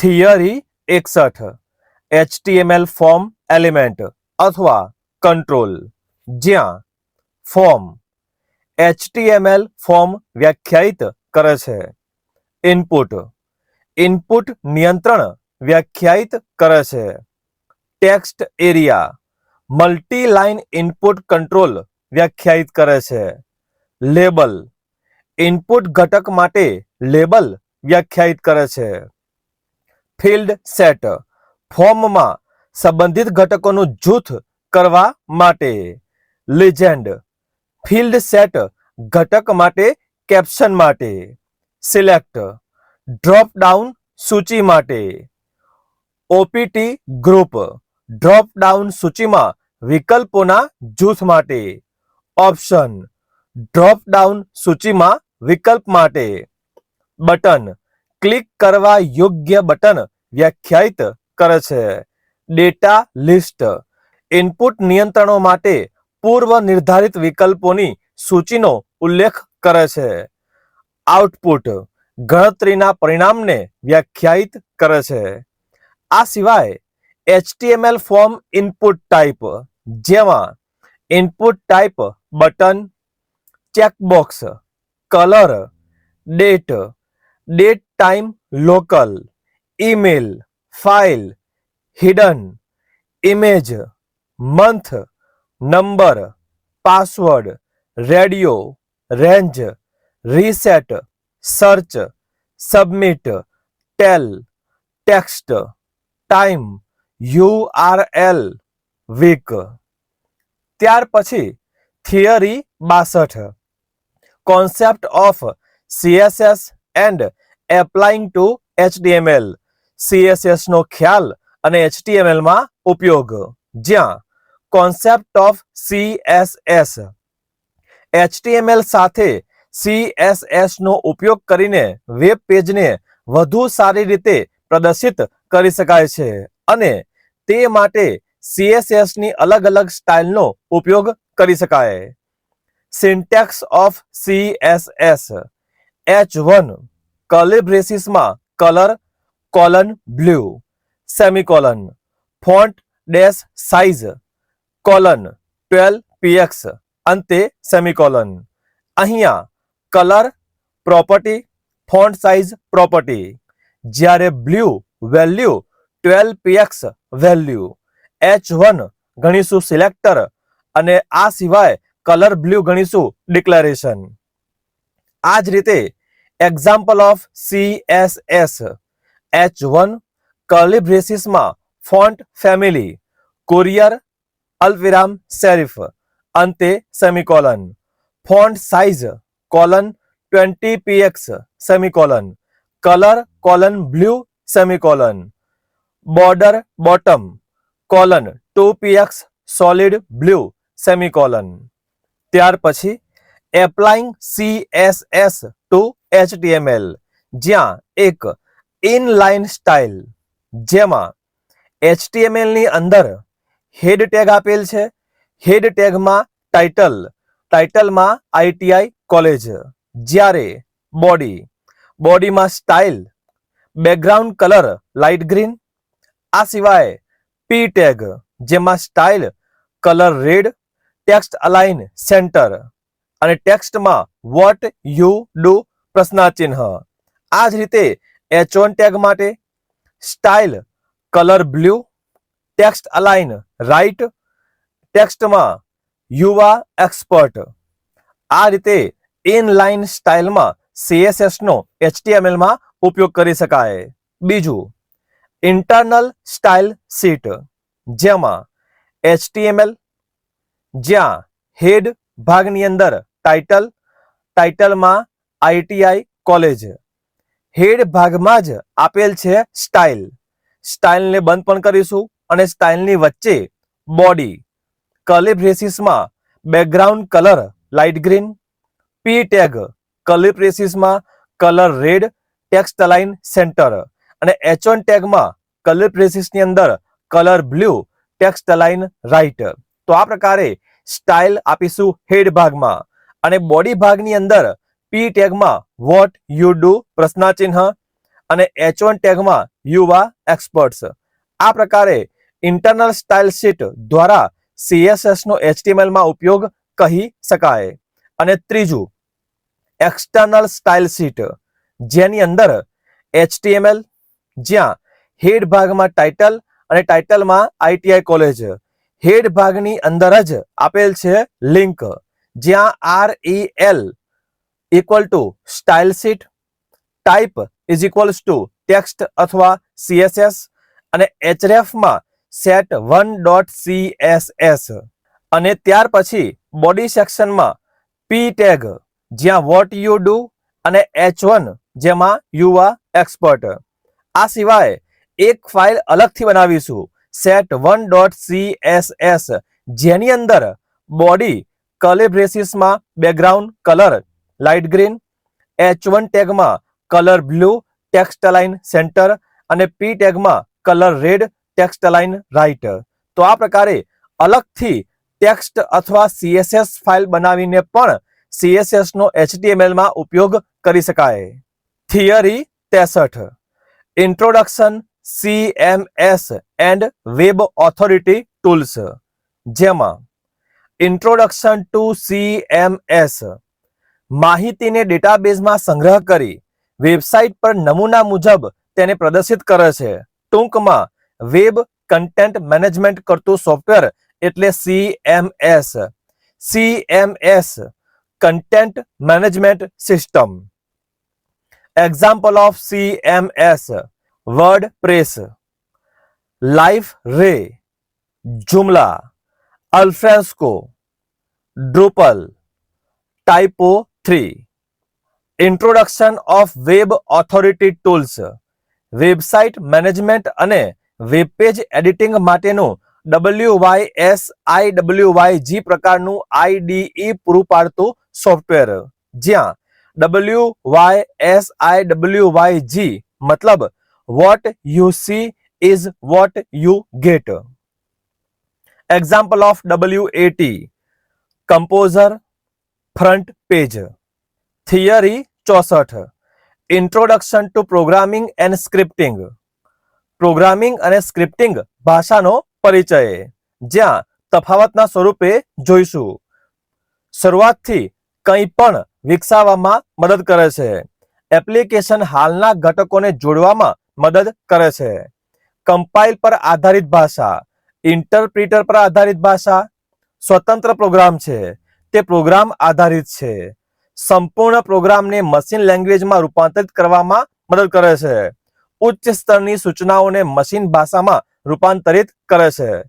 Theory એકસઠ HTML form element અથવા control જ્યાં ફોર્મ એચટીએમએલ ફોર્મ વ્યાખ્યાયિત કરે છે ઇનપુટ ઇનપુટ નિયંત્રણ વ્યાખ્યાયિત કરે છે text area multi line input control વ્યાખ્યાયિત કરે છે લેબલ ઇનપુટ ઘટક માટે લેબલ વ્યાખ્યાયિત કરે છે ફિલ્ડ સેટ ફોર્મમાં સંબંધિત ઘટકોનું જૂથ કરવા માટે. લિજેન્ડ ફિલ્ડ સેટ ઘટક માટે કેપ્શન માટે. સિલેક્ટ ડ્રોપ ડાઉન સૂચિ માટે. ઓપીટી ગ્રુપ ડ્રોપ ડાઉન સૂચિમાં વિકલ્પોના જૂથ માટે. ઓપ્શન ડ્રોપ ડાઉન સૂચિમાં વિકલ્પ માટે. બટન ક્લિક કરવા યોગ્ય બટન વ્યાખ્યાયિત કરે છે. Data list. ઇનપુટ નિયંત્રણો માટે પૂર્વ નિર્ધારિત વિકલ્પોની સૂચિનો ઉલ્લેખ કરે છે. આઉટપુટ ગણતરીના પરિણામને વ્યાખ્યાયિત કરે છે. આ સિવાય એચટીએમએલ ફોર્મ ઇનપુટ ટાઈપ, જેમાં input type button, checkbox, colour, date date time local email file hidden image month number password radio range reset search submit tel text time URL week ત્યાર પછી થિયરી બાસઠ. Concept of CSS and applying to HTML CSS નો ખ્યાલ અને એચટીએમએલમાં ઉપયોગ. જ્યાં concept of CSS HTML સાથે CSS નો ઉપયોગ કરીને વેબ પેજને વધુ સારી રીતે પ્રદર્શિત કરી શકાય છે અને તે માટે સીએસએસની અલગ અલગ સ્ટાઇલનો ઉપયોગ કરી શકાય. Syntax of CSS H one curly બ્રેસીસમાં colour colon blue semicolon font dash size colon twelve px અંતે સેમિકોલન અહીંયા colour property font size property જ્યારે blue value twelve px value H one ગણીશું સિલેક્ટર અને આ સિવાય કલર બ્લુ ગણીશું declaration આ જ રીતે example of C S S H one curly બ્રેસીસમાં font family courier અલ્પવિરામ સેરિફ અંતે semicolon font size colon twenty px semicolon colour colon blue semicolon border bottom colon two px solid blue semicolon ત્યાર પછી applying C S S to HTML જ્યાં એક inline style જેમાં HTML ની અંદર હેડ tag આપેલ છે. હેડ ટેગમાં ટાઇટલ ટાઇટલમાં આઈટીઆઈ કોલેજ જ્યારે બોડી બોડીમાં style background colour light green આ સિવાય પી ટેગ જેમાં style colour red text align centre અને ટેક્સ્ટમાં વોટ યુ ડુ પ્રશ્નાચિહ્ન આ જ રીતે એચ વન ટેગ માટે style colour blue text align right ટેક્સ્ટમાં યુવા એક્સપર્ટ આ રીતે ઇનલાઇન સ્ટાઇલમાં સીએસએસનો HTML ઉપયોગ કરી શકાય. બીજું ઇન્ટરનલ સ્ટાઇલ શીટ જેમાં એચટીએમએલ જ્યાં હેડ ભાગની અંદર ટાઇટલ ટાઇટલમાં આઈટીઆઈ કોલેજ હેડ ભાગમાં જ આપેલ છે સ્ટાઇલ સ્ટાઇલને બંધ પણ કરીશું અને સ્ટાઇલની વચ્ચે body curly background colour light green P tag curly colour red text align centre અને એચ વન ટેગમાં કર્લી અંદર colour blue text align right તો આ પ્રકારે સ્ટાઇલ આપીશું હેડ ભાગમાં. અને બોડી ભાગની અંદર પી ટેગમાં વોટ યુ ડુ પ્રશ્નાચિહ્ન અને એચ વન ટેગમાં યુવા એક્સપર્ટ્સ આ પ્રકારે ઇન્ટરનલ સ્ટાઇલ શીટ દ્વારા સીએસએસનો એચટીએમએલમાં ઉપયોગ કહી શકાય. અને ત્રીજું એક્સટર્નલ સ્ટાઇલ શીટ જેની અંદર એચટીએમએલ જ્યાં હેડ ભાગમાં ટાઇટલ અને ટાઇટલમાં આઈટીઆઈ કોલેજ હેડ ભાગની અંદર જ આપેલ છે લિંક જ્યાં R E L equal to style sheet type is equals to text અથવા સીએસએસ અને એચરેફમાં સેટ વન ડોટ સીએસએસ અને ત્યાર પછી બોડી સેક્શનમાં પી ટેગ જ્યાં વોટ યુ ડુ અને એચ વન જેમાં યુવા એક્સપર્ટ આ સિવાય એક ફાઇલ અલગથી બનાવીશું સેટ વન ડોટ સીએસએસ જેની અંદર body કલેબ્રેસિસમાં background colour light green H one ટેગમાં colour blue text align centre અને P ટેગમાં colour red text align right તો આ પ્રકારે અલગથી ટેક્સ્ટ અથવા સીએસએસ ફાઇલ બનાવીને પણ સીએસએસનો એચટીએમએલમાં ઉપયોગ કરી શકાય. Theory તેસઠ introduction CMS and web authority tools જેમાં ઇન્ટ્રોડક્શન ટુ સીએમએસ માહિતીને ડેટાબેઝમાં સંગ્રહ કરી વેબસાઇટ પર નમૂના મુજબ તેને પ્રદર્શિત કરે છે. ટૂંકમાં, વેબ કન્ટેન્ટ મેનેજમેન્ટ કરતું સોફ્ટવેર એટલે CMS CMS content management system. Example of CMS WordPress Liferay Joomla Alfresco Drupal typo three. Introduction of web authority tools, website management અને વેબ પેજ એડિટિંગ માટેનું W Y S I W Y G પ્રકારનું IDE પૂરું પાડતું software. જ્યાં W Y S I W Y G મતલબ what you see is what you get. Example of W at composer front page theory ચોસઠ. Introduction to programming and scripting programming અને scripting ભાષાનો પરિચય. જ્યાં તફાવતના સ્વરૂપે જોઈશું. શરૂઆતથી કંઈ પણ વિકસાવવામાં મદદ કરે છે. એપ્લિકેશન હાલના ઘટકોને જોડવામાં મદદ કરે છે. કમ્પાઇલ પર આધારિત ભાષા. ઇન્ટરપ્રિટર પર આધારિત ભાષા, સ્વતંત્ર પ્રોગ્રામ છે. તે પ્રોગ્રામ આધારિત છે. સંપૂર્ણ પ્રોગ્રામને મશીન લેંગ્વેજમાં રૂપાંતરિત કરવામાં મદદ કરે છે. ઉચ્ચ સ્તરની સૂચનાઓને મશીન ભાષામાં રૂપાંતરિત કરે છે.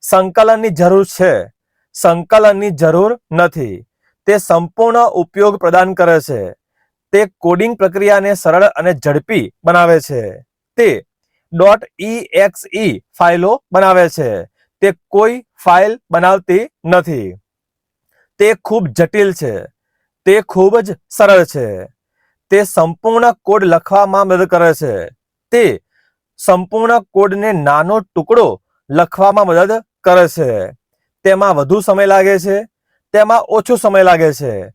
સંકલનની જરૂર છે. સંકલનની જરૂર નથી. તે સંપૂર્ણ ઉપયોગ પ્રદાન કરે છે. તે કોડિંગ પ્રક્રિયાને સરળ અને ઝડપી બનાવે છે. તે ડોટ ઈ ફાઇલો બનાવે છે. તે કોઈ ફાઇલ બનાવતી નથી. તે ખૂબ જટિલ છે. તે ખૂબ જ સરળ છે. તે સંપૂર્ણ કોડ લખવામાં મદદ કરે છે. તે સંપૂર્ણ કોડને નાનો ટુકડો લખવામાં મદદ કરે છે. તેમાં વધુ સમય લાગે છે. તેમાં ઓછો સમય લાગે છે.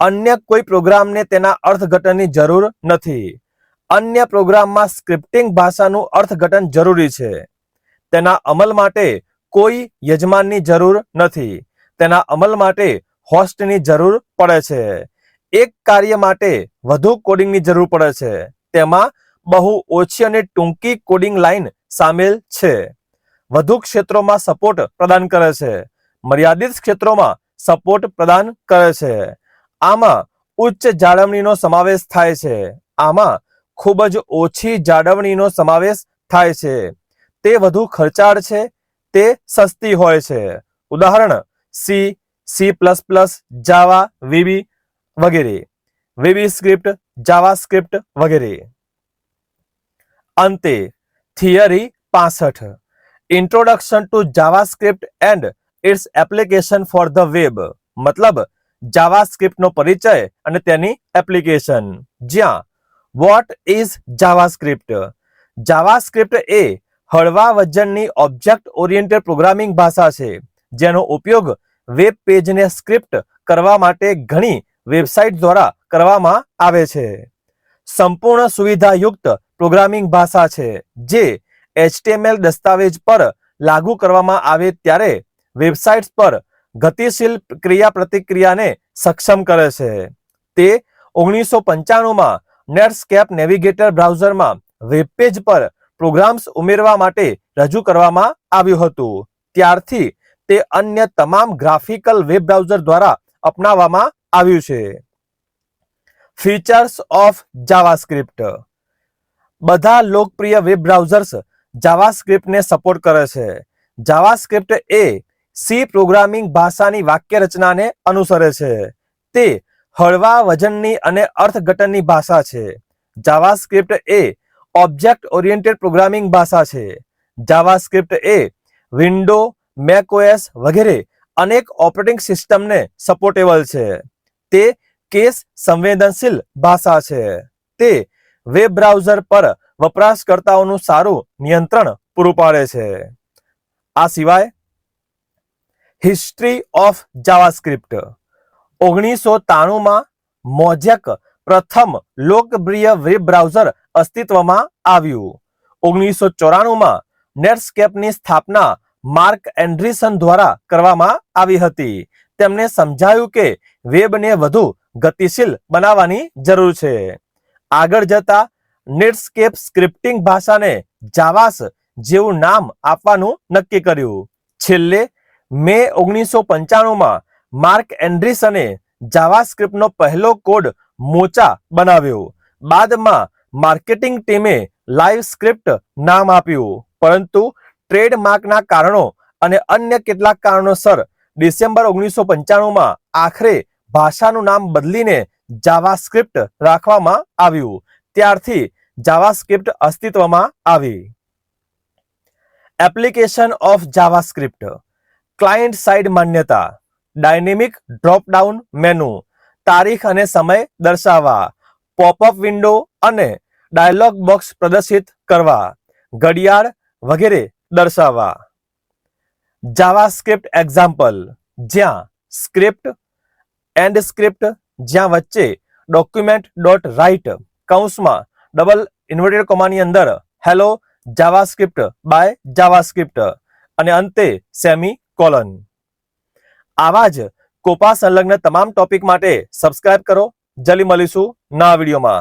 અન્ય કોઈ પ્રોગ્રામને તેના અર્થઘટનની જરૂર નથી. અન્ય પ્રોગ્રામમાં સ્ક્રિપ્ટિંગ ભાષાનું અર્થઘટન જરૂરી છે. તેના અમલ માટે કોઈ યજમાનની જરૂર નથી. તેના અમલ માટે હોસ્ટની જરૂર પડે છે. એક કાર્ય માટે વધુ કોડિંગની જરૂર પડે છે. તેમાં બહુ ઓછી અને ટૂંકી કોડિંગ લાઇન સામેલ છે. વધુ ક્ષેત્રોમાં સપોર્ટ પ્રદાન કરે છે. મર્યાદિત ક્ષેત્રોમાં સપોર્ટ પ્રદાન કરે છે. આમાં ઉચ્ચ જાળવણીનો સમાવેશ થાય છે. આમાં ખૂબ જ ઓછી જાળવણીનો સમાવેશ થાય છે. તે વધુ ખર્ચાળ છે, તે સસ્તી હોય છે. ઉદાહરણ C C plus plus Java VB વગેરે. વીબી સ્ક્રિપ્ટ જાવા સ્ક્રિપ્ટ વગેરે. અંતે થિયરી પાસઠ. Introduction to Java script and its application for the web મતલબ જાવા સ્ક્રિપ્ટનો પરિચય અને તેની એપ્લિકેશન જ્યાં what is Java script Java script એ હળવા વજનની ઓબ્જેક્ટ ઓરિએન્ટેડ પ્રોગ્રામિંગ ભાષા છે, જેનો ઉપયોગ વેબ પેજને સ્ક્રિપ્ટ કરવા માટે ઘણી વેબસાઇટ દ્વારા કરવામાં આવે છે. સંપૂર્ણ સુવિધાયુક્ત પ્રોગ્રામિંગ ભાષા છે, જે એચટીએમએલ દસ્તાવેજ પર લાગુ કરવામાં આવે ત્યારે વેબસાઇટ્સ પર ગતિશીલ ક્રિયા પ્રતિક્રિયાને સક્ષમ કરે છે. તે ઓગણીસો પંચાણુંમાં નેટસ્કેપ નેવિગેટર બ્રાઉઝરમાં વેબપેજ પર પ્રોગ્રામ્સ ઉમેરવા માટે રજૂ કરવામાં આવ્યું હતું. ત્યારથી તે અન્ય તમામ ગ્રાફિકલ વેબ બ્રાઉઝર દ્વારા અપનાવવામાં આવ્યું છે. ફીચર્સ ઓફ જાવાસ્ક્રિપ્ટ બધા લોકપ્રિય વેબ બ્રાઉઝર્સ જાવાસ્ક્રિપ્ટને સપોર્ટ કરે છે. જાવાસ્ક્રિપ્ટ એ સી પ્રોગ્રામિંગ ભાષાની વાક્ય રચનાને અનુસરે છે. તે હળવા વજનની અને અર્થઘટનની ભાષા છે. જાવાસ્ક્રિપ્ટ એ ઓબ્જેક્ટ ઓરિએન્ટેડ પ્રોગ્રામિંગ ભાષા છે. જાવાસ્ક્રિપ્ટ એ વિન્ડો મેકઓએસ વગેરે અનેક ઓપરેટિંગ સિસ્ટમને સપોર્ટેબલ છે. તે કેસ સંવેદનશીલ ભાષા છે. તે વેબ બ્રાઉઝર પર વપરાશકર્તાઓનું સારું નિયંત્રણ પૂરું પાડે છે. આ સિવાય હિસ્ટ્રી ઓફ જાવાસ્ક્રિપ્ટ ઓગણીસો ત્રાણુંમાં મોજેક પ્રથમ લોકપ્રિય વેબ બ્રાઉઝર અસ્તિત્વમાં આવ્યું. ઓગણીસો ચોરાણુંમાં નેટસ્કેપની સ્થાપના માર્ક એન્ડ્રીસન દ્વારા કરવામાં આવી હતી. તેમને સમજાયું કે વેબને વધુ ગતિશીલ બનાવવાની જરૂર છે. આગળ જતા નેટસ્કેપ સ્ક્રિપ્ટિંગ ભાષાને જાવાસ જેવું નામ આપવાનું નક્કી કર્યું. છેલ્લે મે ઓગણીસો પંચાણુંમાં માર્ક એન્ડ્રીસને જાવાસ્ક્રિપ્ટનો પહેલો કોડ મોચા બનાવ્યો. બાદમાં માર્કેટિંગ ટીમે લાઈવ સ્ક્રિપ્ટ નામ આપ્યું. પરંતુ ટ્રેડમાર્કના કારણો અને અન્ય કેટલાક કારણોસર ડિસેમ્બર ઓગણીસો પંચાણુંમાં આખરે ભાષાનું નામ બદલીને જાવાસ્ક્રિપ્ટ રાખવામાં આવ્યું. ત્યારથી જાવાસ્ક્રિપ્ટ અસ્તિત્વમાં આવી. Application of JavaScript. Client side માન્યતા. ડાયનેમિક ડ્રોપડાઉન મેનુ તારીખ અને સમય દર્શાવવા. પોપઅપ વિન્ડો અને ડાયલોગ બોક્સ પ્રદર્શિત કરવા. ઘડિયાળ વગેરે દર્શાવવા. જાવાસ્ક્રિપ્ટ એક્ઝામ્પલ જ્યાં સ્ક્રિપ્ટ એન્ડ સ્ક્રિપ્ટ જ્યાં વચ્ચે ડોક્યુમેન્ટ ડોટ રાઇટ કૌંસમાં ડબલ ઇન્વર્ટેડ કોમાની અંદર હેલો જાવાસ્ક્રિપ્ટ બાય જાવાસ્ક્રિપ્ટ અને અંતે સેમી કોલન આવા જ કોપા સંલગ્ન તમામ ટોપિક માટે સબસ્ક્રાઇબ કરો. જલ્દી મળીશું નવા વિડીયોમાં.